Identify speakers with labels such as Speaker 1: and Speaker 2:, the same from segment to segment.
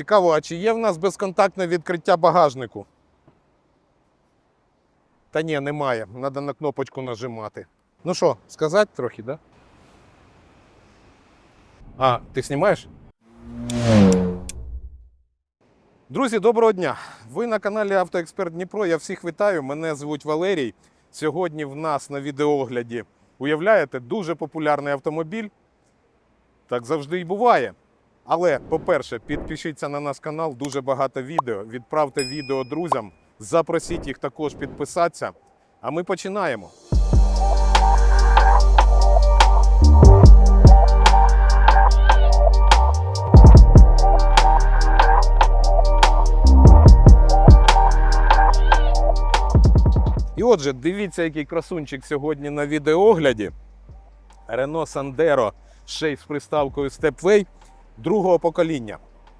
Speaker 1: Цікаво, а чи є в нас безконтактне відкриття багажнику? Та ні, немає. Треба на кнопочку нажимати. Ну що, сказати трохи, да? А, ти знімаєш? Друзі, доброго дня! Ви на каналі Автоексперт Дніпро. Я всіх вітаю. Мене звуть Валерій. Сьогодні в нас на відеогляді, уявляєте, дуже популярний автомобіль. Так завжди і буває. Але, по-перше, підпишіться на наш канал, дуже багато відео. Відправте відео друзям, запросіть їх також підписатися. А ми починаємо. І отже, дивіться, який красунчик сьогодні на відеогляді. Renault Sandero ще з приставкою Stepway другого покоління.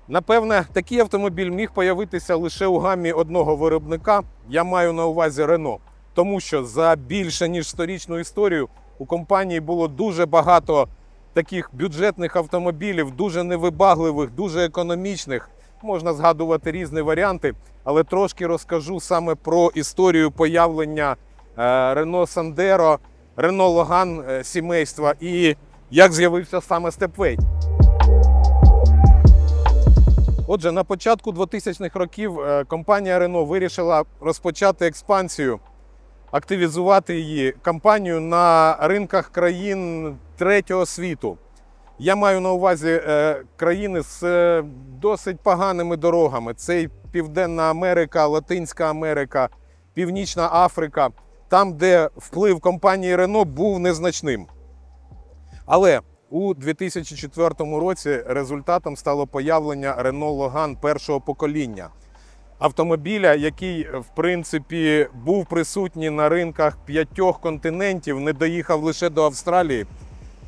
Speaker 1: Напевне, такий автомобіль міг появитися лише у гамі одного виробника. Я маю на увазі Renault. Тому що за більше ніж сторічну історію у компанії було дуже багато таких бюджетних автомобілів, дуже невибагливих, дуже економічних. Можна згадувати різні варіанти, але трошки розкажу саме про історію появлення е, Renault Sandero, Renault Logan е, сімейства і як з'явився саме Stepway. Отже, на початку 2000-х років е, компанія Renault вирішила розпочати експансію, активізувати її кампанію на ринках країн третього світу. Я маю на увазі е, країни з е, досить поганими дорогами. Це і Південна Америка, Латинська Америка, Північна Африка, там, де вплив компанії Renault був незначним. Але у 2004 році результатом стало появлення Renault Logan першого покоління. Автомобіля, який, в принципі, був присутній на ринках п'ятьох континентів, не доїхав лише до Австралії.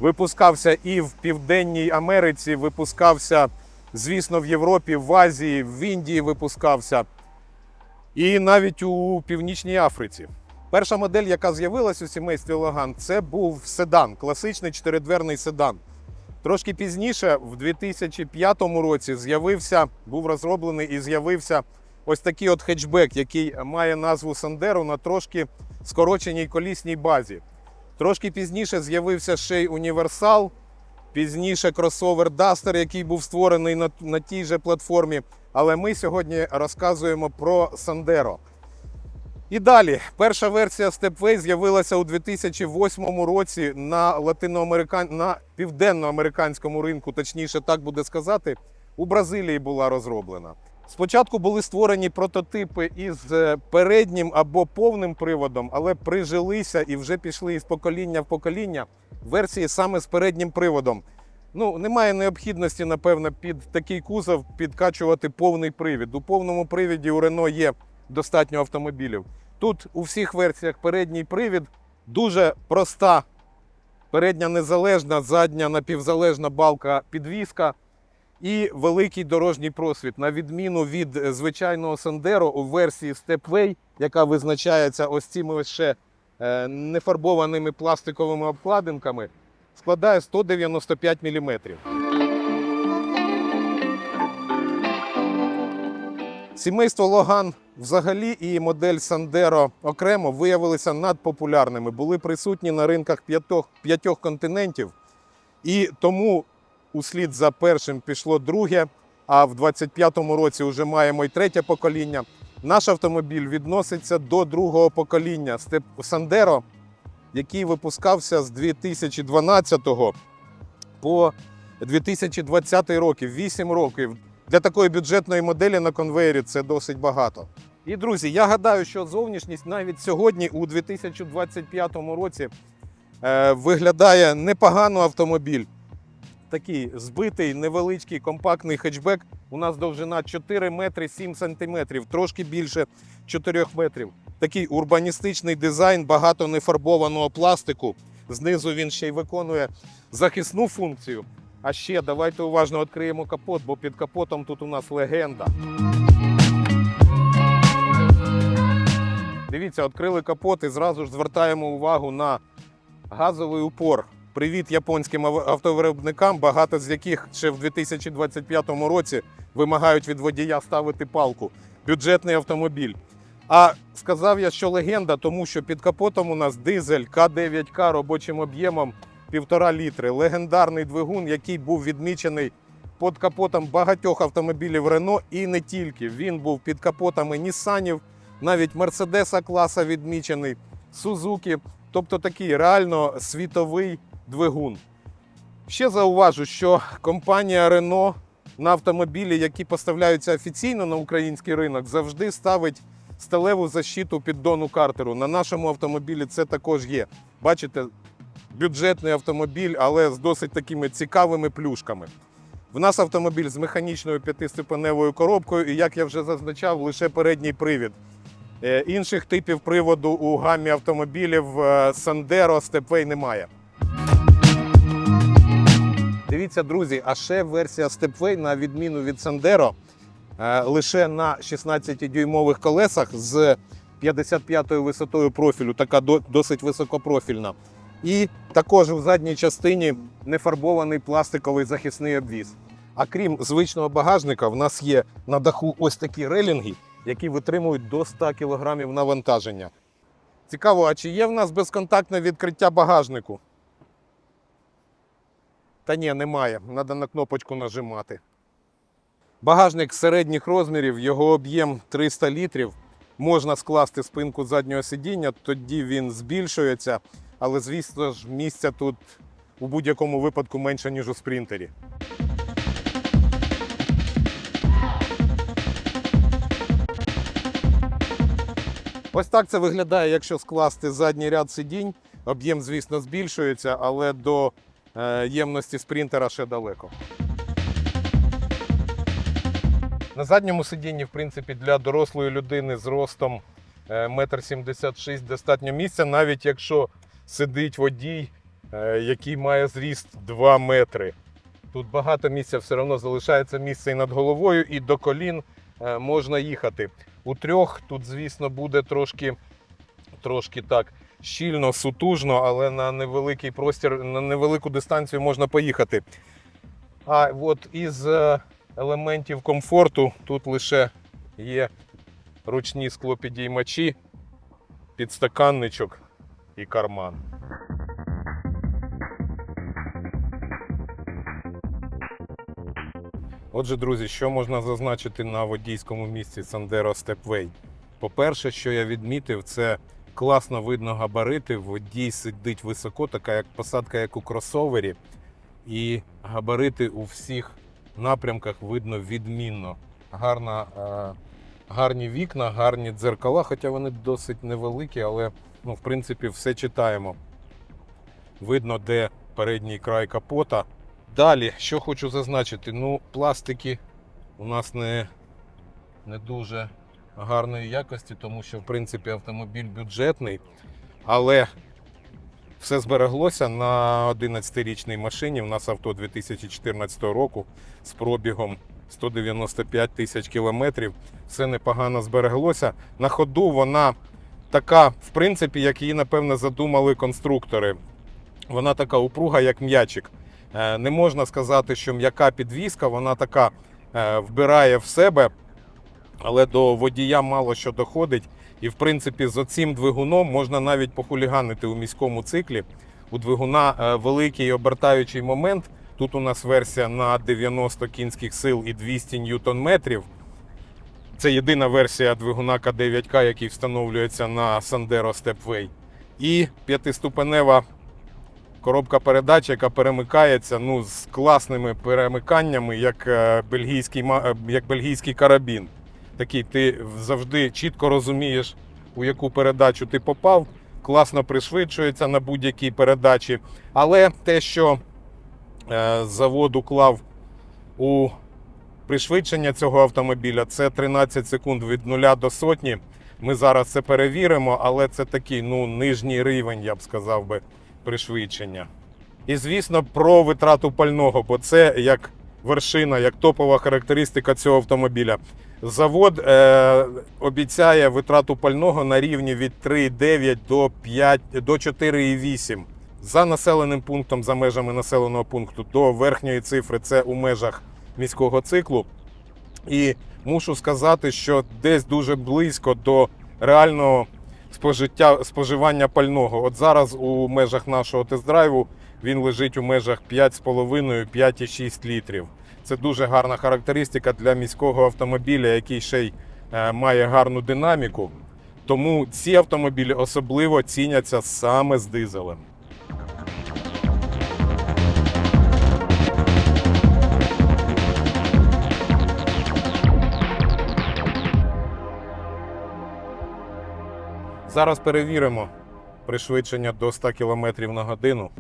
Speaker 1: Випускався і в Південній Америці, випускався, звісно, в Європі, в Азії, в Індії випускався, і навіть у Північній Африці. Перша модель, яка з'явилась у сімействі Логан, це був седан, класичний чотиридверний седан. Трошки пізніше, в 2005 році, з'явився, був розроблений і з'явився ось такий от хетчбек, який має назву Сандеро на трошки скороченій колісній базі. Трошки пізніше з'явився ще й універсал, пізніше кросовер Duster, який був створений на, на тій же платформі. Але ми сьогодні розказуємо про Sandero. І далі, перша версія Stepway з'явилася у 2008 році на латиноамерикан... на південноамериканському ринку, точніше так буде сказати, у Бразилії була розроблена. Спочатку були створені прототипи із е, переднім або повним приводом, але прижилися і вже пішли із покоління в покоління версії саме з переднім приводом. Ну, немає необхідності, напевно, під такий кузов підкачувати повний привід. У повному привіді у Renault є достатньо автомобілів. Тут у всіх версіях передній привід дуже проста. Передня незалежна, задня напівзалежна балка підвіска і великий дорожній просвіт. На відміну від е, звичайного Sandero у версії Stepway, яка визначається ось цими ще е, нефарбованими пластиковими обкладинками, складає 195 мм. Сімейство Логан взагалі і модель Sandero окремо виявилися надпопулярними, були присутні на ринках п'ятьох, п'ятьох континентів. І тому услід за першим пішло друге, а в 25-му році вже маємо й третє покоління. Наш автомобіль відноситься до другого покоління Степ- Sandero, який випускався з 2012 по 2020 роки, 8 років. Для такої бюджетної моделі на конвеєрі це досить багато. І друзі, я гадаю, що зовнішність навіть сьогодні, у 2025 році, е, виглядає непогано автомобіль. Такий збитий, невеличкий, компактний хетчбек. У нас довжина 4 метри 7 сантиметрів, трошки більше 4 метрів. Такий урбаністичний дизайн, багато нефарбованого пластику. Знизу він ще й виконує захисну функцію. А ще давайте уважно відкриємо капот, бо під капотом тут у нас легенда. Дивіться, відкрили капот і зразу ж звертаємо увагу на газовий упор. Привіт японським ав- автовиробникам, багато з яких ще в 2025 році вимагають від водія ставити палку. Бюджетний автомобіль. А сказав я, що легенда, тому що під капотом у нас дизель К9К робочим об'ємом 1,5 літри. Легендарний двигун, який був відмічений під капотом багатьох автомобілів Рено і не тільки. Він був під капотами Нісанів, навіть Мерседеса класа відмічений, Сузуки. Тобто такий реально світовий двигун. Ще зауважу, що компанія Renault на автомобілі, які поставляються офіційно на український ринок, завжди ставить сталеву защиту піддону картеру. На нашому автомобілі це також є. Бачите, бюджетний автомобіль, але з досить такими цікавими плюшками. В нас автомобіль з механічною п'ятиступеневою коробкою, і як я вже зазначав, лише передній привід. Е, Інших типів приводу у гамі автомобілів Sandero, Stepway немає. Дивіться, друзі, а ще версія Stepway, на відміну від е, лише на 16-дюймових колесах з 55-ю висотою профілю, така досить високопрофільна. І також в задній частині нефарбований пластиковий захисний обвіз. А крім звичного багажника, в нас є на даху ось такі релінги, які витримують до 100 кг навантаження. Цікаво, а чи є в нас безконтактне відкриття багажнику? Та ні, немає. Треба на кнопочку нажимати. Багажник середніх розмірів, його об'єм 300 літрів. Можна скласти спинку заднього сидіння, тоді він збільшується, але звісно ж місця тут у будь-якому випадку менше, ніж у спринтері. Ось так це виглядає, якщо скласти задній ряд сидінь. Об'єм, звісно, збільшується, але до е, ємності спринтера ще далеко. На задньому сидінні, в принципі, для дорослої людини з ростом е, 1,76 м достатньо місця, навіть якщо сидить водій, е, який має зріст 2 метри. Тут багато місця все одно залишається місце і над головою, і до колін е, можна їхати. У трьох тут, звісно, буде трошки, трошки так щільно, сутужно, але на невеликий простір, на невелику дистанцію можна поїхати. А от із е, елементів комфорту тут лише є ручні склопідіймачі, підстаканничок і карман. Отже, друзі, що можна зазначити на водійському місці Sandero Stepway? По-перше, що я відмітив, це класно видно габарити. Водій сидить високо, така як посадка, як у кросовері. І габарити у всіх напрямках видно відмінно. Гарна, е, гарні вікна, гарні дзеркала, хоча вони досить невеликі, але ну, в принципі все читаємо. Видно, де передній край капота. Далі, що хочу зазначити, ну, пластики у нас не, не дуже гарної якості, тому що, в принципі, автомобіль бюджетний, але все збереглося на 11-річній машині. У нас авто 2014 року з пробігом 195 тисяч кілометрів. Все непогано збереглося. На ходу вона така, в принципі, як її, напевно, задумали конструктори. Вона така упруга, як м'ячик. Е, Не можна сказати, що м'яка підвізка, вона така е, вбирає в себе, але до водія мало що доходить. І, в принципі, з оцим двигуном можна навіть похуліганити у міському циклі. У двигуна е, великий обертаючий момент. Тут у нас версія на 90 кінських сил і 200 ньютон-метрів. Це єдина версія двигуна К9К, який встановлюється на Sandero Stepway. І п'ятиступенева коробка передач, яка перемикається ну, з класними перемиканнями, як, е, бельгійський, е, як бельгійський карабін. Такий ти завжди чітко розумієш, у яку передачу ти попав. Класно пришвидшується на будь-якій передачі. Але те, що е, заводу клав у пришвидшення цього автомобіля, це 13 секунд від 0 до сотні. Ми зараз це перевіримо, але це такий ну, нижній рівень, я б сказав би, пришвидшення. І звісно, про витрату пального, бо це як вершина, як топова характеристика цього автомобіля. Завод е, обіцяє витрату пального на рівні від 3,9 до 5, до 4,8 за населеним пунктом, за межами населеного пункту до верхньої цифри це у межах міського циклу. І мушу сказати, що десь дуже близько до реального спожиття, споживання пального. От зараз у межах нашого тест-драйву він лежить у межах 5,5-5,6 літрів. Це дуже гарна характеристика для міського автомобіля, який ще й е, має гарну динаміку. Тому ці автомобілі особливо ціняться саме з дизелем. Зараз перевіримо пришвидшення до 100 км на годину.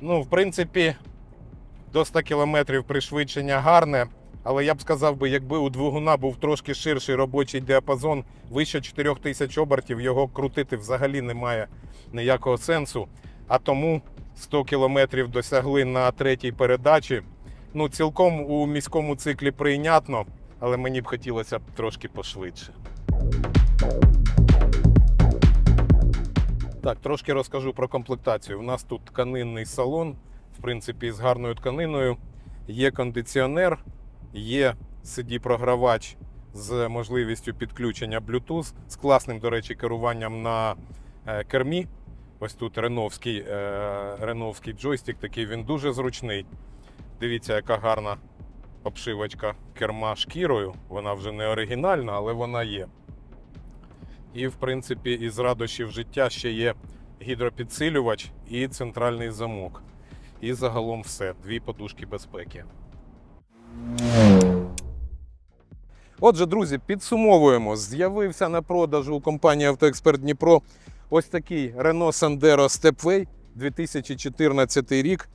Speaker 1: Ну, в принципі, до 100 км пришвидшення гарне, але я б сказав би, якби у двигуна був трошки ширший робочий діапазон, вище 4000 обертів, його крутити взагалі немає ніякого сенсу. А тому 100 км досягли на третій передачі. Ну, цілком у міському циклі прийнятно, але мені б хотілося б трошки пошвидше. Так, трошки розкажу про комплектацію. У нас тут тканинний салон, в принципі, з гарною тканиною. Є кондиціонер, є CD-програвач з можливістю підключення Bluetooth, з класним, до речі, керуванням на е, кермі. Ось тут реновський, реновський джойстик, такий він дуже зручний. Дивіться, яка гарна обшивочка керма шкірою. Вона вже не оригінальна, але вона є. І, в принципі, із радощів життя ще є гідропідсилювач і центральний замок. І загалом все. Дві подушки безпеки. Отже, друзі, підсумовуємо. З'явився на продажу у компанії Автоексперт Дніпро ось такий Renault Sandero Stepway 2014 рік.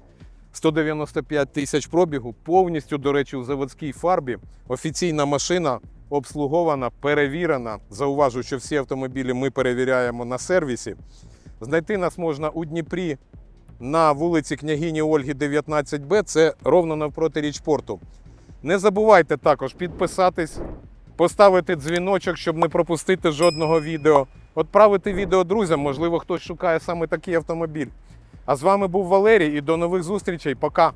Speaker 1: 195 тисяч пробігу, повністю, до речі, у заводській фарбі. Офіційна машина обслугована, перевірена. Зауважу, що всі автомобілі ми перевіряємо на сервісі. Знайти нас можна у Дніпрі на вулиці княгині Ольги 19Б. Це ровно навпроти річпорту. Не забувайте також підписатись, поставити дзвіночок, щоб не пропустити жодного відео. Отправити відео друзям, можливо, хтось шукає саме такий автомобіль. А з вами був Валерій і до нових зустрічей. Пока!